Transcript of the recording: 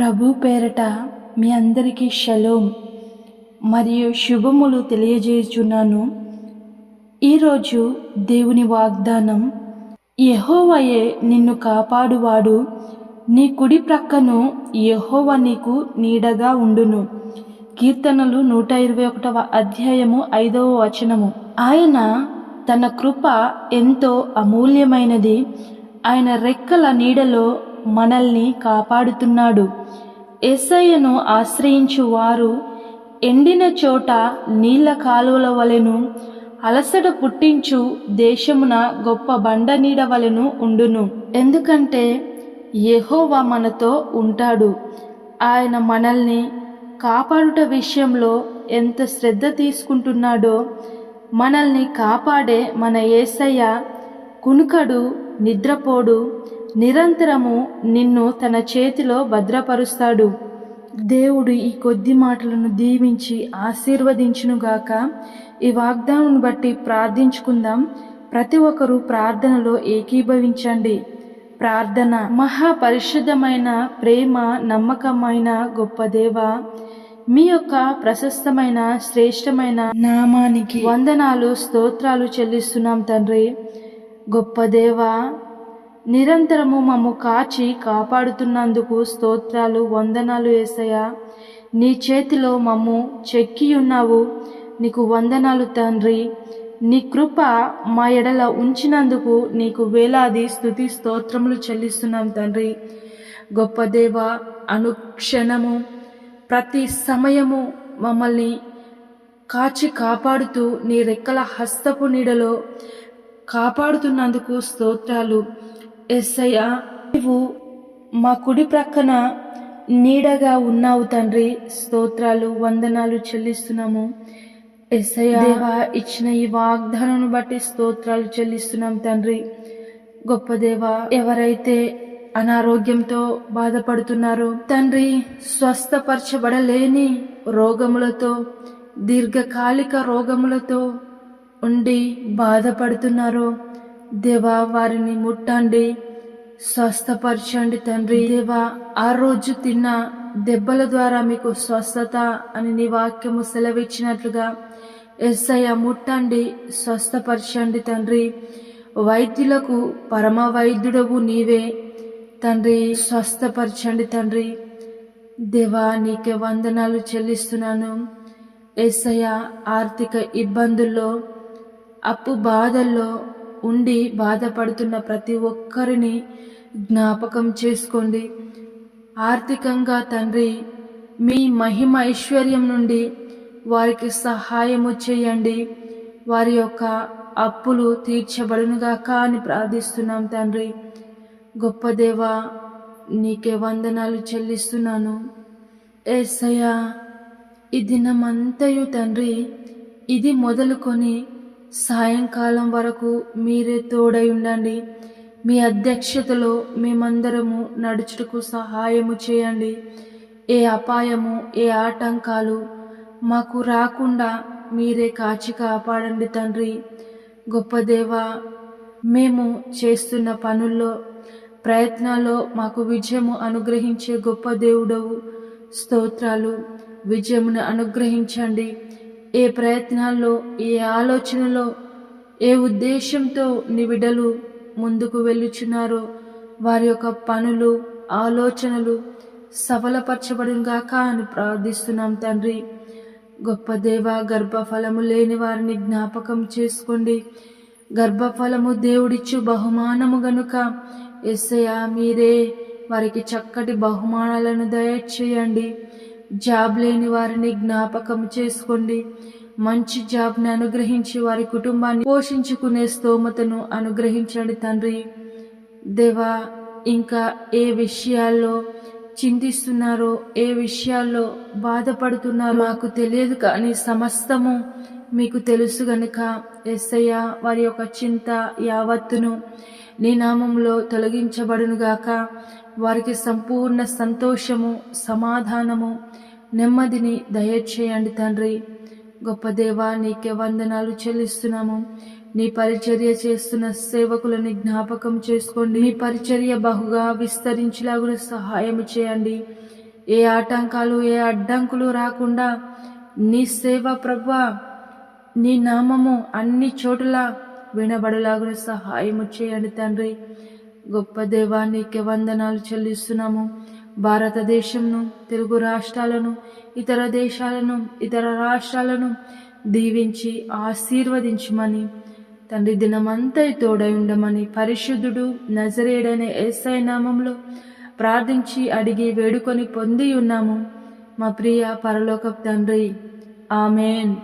ప్రభు పేరట మీ అందరికీ షలోం మరియు శుభములు తెలియజేయుచున్నాను. ఈరోజు దేవుని వాగ్దానం యహోవయే నిన్ను కాపాడువాడు నీ కుడి ప్రక్కను యహోవ నీకు నీడగా ఉండును. కీర్తనలు నూట ఇరవై ఒకటవ అధ్యాయము ఐదవ వచనము. ఆయన తన కృప ఎంతో అమూల్యమైనది. ఆయన రెక్కల నీడలో మనల్ని కాపాడుతున్నాడు. ఎస్ఐను ఆశ్రయించు వారు ఎండిన చోట నీళ్ళ కాలువల వలెను అలసట పుట్టించు దేశమున గొప్ప బండ నీడ వలెను ఉండును. ఎందుకంటే యెహోవా మనతో ఉంటాడు. ఆయన మనల్ని కాపాడుట విషయంలో ఎంత శ్రద్ధ తీసుకుంటున్నాడో మనల్ని కాపాడే మన ఏసయ్య కునుకడు నిద్రపోడు నిరంతరము నిన్ను తన చేతిలో భద్రపరుస్తాడు. దేవుడు ఈ కొద్ది మాటలను దీవించి ఆశీర్వదించునుగాక. ఈ వాగ్దానం బట్టి ప్రార్థించుకుందాం. ప్రతి ఒక్కరూ ప్రార్థనలో ఏకీభవించండి. ప్రార్థన మహాపరిశుద్ధమైన ప్రేమ నమ్మకమైన గొప్ప దేవ మీ యొక్క ప్రశస్తమైన శ్రేష్టమైన నామానికి వందనాలు స్తోత్రాలు చెల్లిస్తున్నాం తండ్రి. గొప్ప దేవా నిరంతరము మమ్ము కాచి కాపాడుతున్నందుకు స్తోత్రాలు వందనాలు ఏసయ్య. నీ చేతిలో మమ్ము చెక్కి ఉన్నావు. నీకు వందనాలు తండ్రి. నీ కృప మా ఎడల ఉంచినందుకు నీకు వేలాది స్థుతి స్తోత్రములు చెల్లిస్తున్నాం తండ్రి. గొప్ప దేవ అనుక్షణము ప్రతి సమయము మమ్మల్ని కాచి కాపాడుతూ నీ రెక్కల హస్తపు నీడలో కాపాడుతున్నందుకు స్తోత్రాలు. ఎస్సయ్యా నీవు మా కుడి ప్రక్కన నీడగా ఉన్నావు తండ్రి. స్తోత్రాలు వందనాలు చెల్లిస్తున్నాము. ఎస్సయ్య ఇచ్చిన ఈ వాగ్దానం బట్టి స్తోత్రాలు చెల్లిస్తున్నాం తండ్రి. గొప్ప దేవ ఎవరైతే అనారోగ్యంతో బాధపడుతున్నారో తండ్రి స్వస్థపరచబడలేని రోగములతో దీర్ఘకాలిక రోగములతో ఉండి బాధపడుతున్నారో దేవా వారిని ముట్టండి. స్వస్థపరచండి తండ్రి. దేవా ఆ రోజు తిన్న దెబ్బల ద్వారా మీకు స్వస్థత అని నీ వాక్యము సెలవిచ్చినట్లుగా ఎస్ఐ ముట్టండి స్వస్థపరచండి తండ్రి. వైద్యులకు పరమ వైద్యుడవు నీవే. తండ్రి స్వస్థపరచండి తండ్రి. దేవా నీకే వందనాలు చెల్లిస్తున్నాను. ఎస్ఐ ఆర్థిక ఇబ్బందుల్లో అప్పు బాధల్లో ఉండి బాధపడుతున్న ప్రతి ఒక్కరిని జ్ఞాపకం చేసుకోండి. ఆర్థికంగా తండ్రి మీ మహిమ ఐశ్వర్యం నుండి వారికి సహాయము చేయండి. వారి యొక్క అప్పులు తీర్చబడునుగాక అని ప్రార్థిస్తున్నాం తండ్రి. గొప్ప దేవా నీకే వందనాలు చెల్లిస్తున్నాను. ఏసయ్యా ఈ దినమంతయు తండ్రి ఇది మొదలుకొని సాయంకాలం వరకు మీరే తోడై ఉండండి. మీ అధ్యక్షతలో మేమందరము నడుచుటకు సహాయము చేయండి. ఏ అపాయము ఏ ఆటంకాలు మాకు రాకుండా మీరే కాచి కాపాడండి తండ్రి. గొప్ప దేవా మేము చేస్తున్న పనుల్లో ప్రయత్నాల్లో మాకు విజయము అనుగ్రహించే గొప్ప దేవుడవు. స్తోత్రాలు విజయమును అనుగ్రహించండి. ఏ ప్రయత్నాల్లో ఏ ఆలోచనలో ఏ ఉద్దేశంతో నీ బిడ్డలు ముందుకు వెళ్ళుచున్నారో వారి యొక్క పనులు ఆలోచనలు సఫలపరచబడుగాక అని ప్రార్థిస్తున్నాం తండ్రి. గొప్ప దేవ గర్భఫలము లేని వారిని జ్ఞాపకం చేసుకోండి. గర్భఫలము దేవుడిచ్చు బహుమానము గనుక ఎస్సయా మీరే వారికి చక్కటి బహుమానాలను దయచేయండి. జాబ్ లేని వారిని జ్ఞాపకం చేసుకోండి. మంచి జాబ్ని అనుగ్రహించి వారి కుటుంబాన్ని పోషించుకునే స్తోమతను అనుగ్రహించండి తండ్రి. దేవా ఇంకా ఏ విషయాల్లో చింతిస్తున్నారో ఏ విషయాల్లో బాధపడుతున్నారో మాకు తెలియదు కానీ సమస్తము మీకు తెలుసు గనుక. ఎస్సయ్య వారి యొక్క చింత యావత్తును నీ నామంలో తొలగించబడునుగాక. వారికి సంపూర్ణ సంతోషము సమాధానము నెమ్మదిని దయచేయండి తండ్రి. గొప్ప దేవా నీకే వందనాలు చెల్లిస్తున్నాము. నీ పరిచర్య చేస్తున్న సేవకులని జ్ఞాపకం చేసుకోండి. నీ పరిచర్య బహుగా విస్తరించేలాగున సహాయం చేయండి. ఏ ఆటంకాలు ఏ అడ్డంకులు రాకుండా నీ సేవ ప్రభా నీ నామము అన్ని చోట్ల వినబడలాగున సహాయము చేయండి తండ్రి. గొప్ప దేవానికి వందనాలు చెల్లిస్తున్నాము. భారతదేశంను తెలుగు రాష్ట్రాలను ఇతర దేశాలను ఇతర రాష్ట్రాలను దీవించి ఆశీర్వదించమని తండ్రి దినమంతా తోడై ఉండమని పరిశుద్ధుడు నజరేడనే ఎస్ఐ నామంలో ప్రార్థించి అడిగి వేడుకొని పొంది ఉన్నాము. మా ప్రియ పరలోక తండ్రి ఆమెన్.